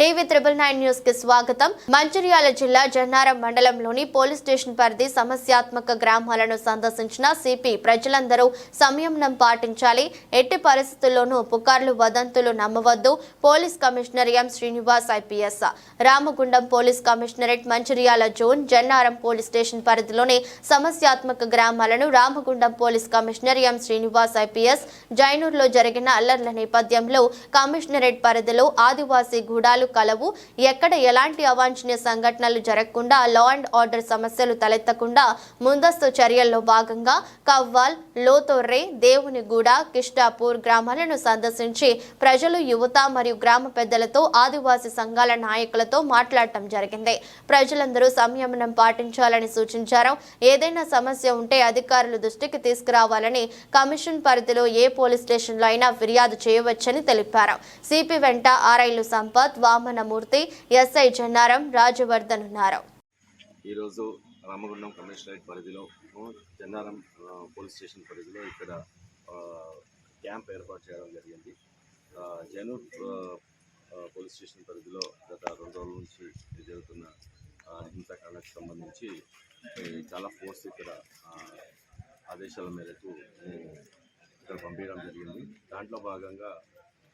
TV triple nine న్యూస్కి స్వాగతం. మంచిర్యాల జిల్లా జన్నారం మండలంలోని పోలీస్ స్టేషన్ పరిధి సమస్యాత్మక గ్రామాలను సందర్శించిన సిపి ప్రజలందరూ సంయమనం పాటించాలి. ఎట్టి పరిస్థితుల్లోనూ పుకార్లు వదంతులు నమ్మవద్దు. Police commissioner M Srinivas IPS. Ramagundam police commissionerate Mancherial zone Jannaram police station పరిధిలోని సమస్యాత్మక గ్రామాలను Ramagundam police commissioner M Srinivas IPS. జైనూర్లో జరిగిన అల్లర్ల నేపథ్యంలో కమిషనరేట్ పరిధిలో ఆదివాసీ గూడాలు కలవు. ఎక్కడ ఎలాంటి అవాంఛనీయ సంఘటనలు జరగకుండా లా అండ్ ఆర్డర్ సమస్యలు తలెత్తకుండా ముందస్తు చర్యల్లో భాగంగా కవ్వాల్ లోతొర్రె దేవునిగూడ కిష్టాపూర్ గ్రామాలను సందర్శించి ప్రజలు యువత మరియు గ్రామ పెద్దలతో ఆదివాసీ సంఘాల నాయకులతో మాట్లాడటం జరిగింది. ప్రజలందరూ సంయమనం పాటించాలని సూచించారు. ఏదైనా సమస్య ఉంటే అధికారుల దృష్టికి తీసుకురావాలని కమిషన్ పరిధిలో ఏ పోలీస్ స్టేషన్లో అయినా ఫిర్యాదు చేయవచ్చని తెలిపారు. సిపి వెంట ఆర్ఐలు సంపత్ వామనమూర్తి ఎస్ఐ జన్నారం రాజవర్ధన్ ఉన్నారు. ఈరోజు రామగుండం కమిషనరేట్ పరిధిలో జన్నారం పోలీస్ స్టేషన్ పరిధిలో ఇక్కడ క్యాంప్ ఏర్పాటు చేయడం జరిగింది. జనూర్ పోలీస్ స్టేషన్ పరిధిలో గత రెండు రోజుల నుంచి జరుగుతున్న హింసాకాండకు సంబంధించి చాలా ఫోర్స్ ఇక్కడ ఆదేశాల మేరకు ఇక్కడ పంపించడం జరిగింది. దాంట్లో భాగంగా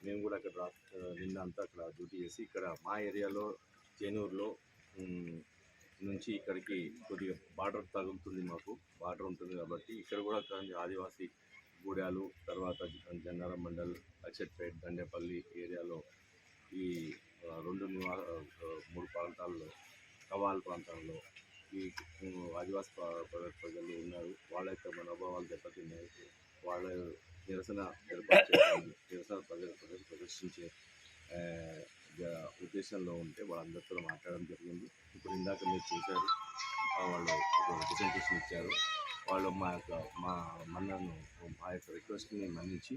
మేము కూడా అక్కడ రా నిన్న అంతా అక్కడ డ్యూటీ చేసి ఇక్కడ మా ఏరియాలో చేనూరులో నుంచి ఇక్కడికి కొద్దిగా బార్డర్ తగులుతుంది మాకు బార్డర్ ఉంటుంది కాబట్టి ఇక్కడ కూడా ఆదివాసీ గూడాలు తర్వాత జన్నారం మండల్ అచ్చట్పేట్ దండేపల్లి ఏరియాలో ఈ రెండు నివా మూడు ప్రాంతాల్లో కవాల్ ప్రాంతాల్లో ఈ ఆదివాసీ ప్రజలు ఉన్నారు. వాళ్ళ యొక్క మనోభావాలు దెబ్బతిన్నాయి. వాళ్ళ నిరసన ఏర్పాటు చేయడానికి నిరసన ప్రజలు ప్రజలు ప్రదర్శించే ఆ, జ- ఉద్దేశంలో ఉంటే వాళ్ళందరితో మాట్లాడడం జరిగింది. ఇప్పుడు ఇందాక మీరు చూశారు వాళ్ళు ఒక రిప్రజెంటేషన్ ఇచ్చారు. వాళ్ళు మా యొక్క మా మన్నను మా యొక్క రిక్వెస్ట్ని మన్నించి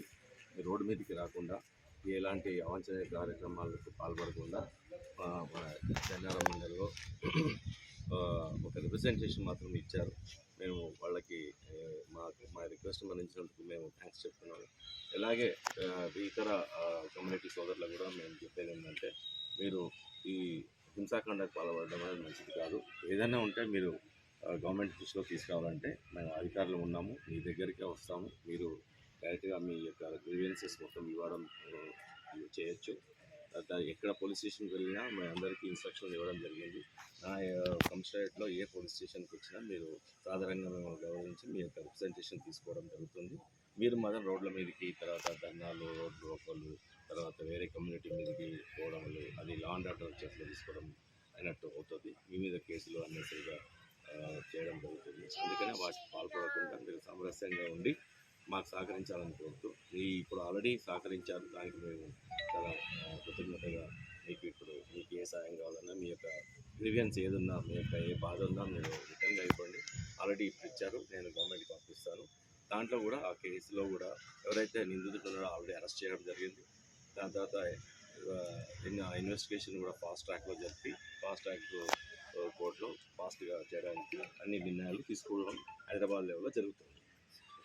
రోడ్డు మీదకి రాకుండా ఎలాంటి అవాంఛనీయ కార్యక్రమాలకు పాల్పడకుండా ఆ, మన జన్నారం మండలిలో ఒక రిప్రజెంటేషన్ మాత్రం ఇచ్చారు. మా రిక్వెస్ట్ మన్నించినందుకు మేము థ్యాంక్స్ చెప్తున్నాము ఇలాగే ఇతర కమ్యూనిటీ సోదరులకు కూడా మేము చెప్పేది ఏంటంటే మీరు ఈ హింసాకాండకు పాల్పడడం అనేది మంచిది కాదు. ఏదైనా ఉంటే మీరు గవర్నమెంట్ దృష్టిలో తీసుకురావాలంటే మేము అధికారులు ఉన్నాము మీ దగ్గరికే వస్తాము. మీరు డైరెక్ట్గా మీ యొక్క గ్రీవియన్సెస్ మొత్తం ఇవ్వడం చేయొచ్చు. ఎక్కడ పోలీస్ స్టేషన్కి వెళ్ళినా మీ అందరికీ ఇన్స్ట్రక్షన్ ఇవ్వడం జరిగింది. నా కమిషనరేట్లో ఏ పోలీస్ స్టేషన్కి వచ్చినా మీరు సాధారణంగా మేము గౌరవించి మీ యొక్క రిప్రజెంటేషన్ తీసుకోవడం జరుగుతుంది. మీరు మాత్రం రోడ్ల మీదకి తర్వాత ధర్నాలు రోడ్లు రోకలు తర్వాత వేరే కమ్యూనిటీ మీదకి పోవడం అది లా అండ్ ఆర్డర్ చేతిలో తీసుకోవడం అయినట్టు అవుతుంది. మీ మీద కేసులు అన్నట్టుగా చేయడం జరుగుతుంది. అందుకనే వాటికి పాల్పడకుండా మీరు సామరస్యంగా ఉండి మాకు సహకరించాలని కోరుతూ ఈ ఇప్పుడు ఆల్రెడీ సహకరించారు దానికి మేము చాలా కృతజ్ఞతగా మీకు ఇప్పుడు మీకు ఏ సాయం కావాలన్నా మీ యొక్క గ్రీవియన్స్ ఏదున్నా మీ యొక్క ఏ బాధ ఉన్నా మీరు రిటర్న్ అయిపోండి ఆల్రెడీ ఇప్పుడు ఇచ్చారు నేను గవర్నమెంట్కి పంపిస్తాను. దాంట్లో కూడా ఆ కేసులో కూడా ఎవరైతే నిందితులున్నారో ఆల్రెడీ అరెస్ట్ చేయడం జరిగింది. దాని తర్వాత ఇన్వెస్టిగేషన్ కూడా ఫాస్ట్ ట్రాక్లో జరిపి ఫాస్ట్ ట్రాక్ కోర్టులో ఫాస్ట్గా చేయడానికి అన్ని నిర్ణయాలు తీసుకోవడం హైదరాబాద్ లెవెల్లో జరుగుతుంది.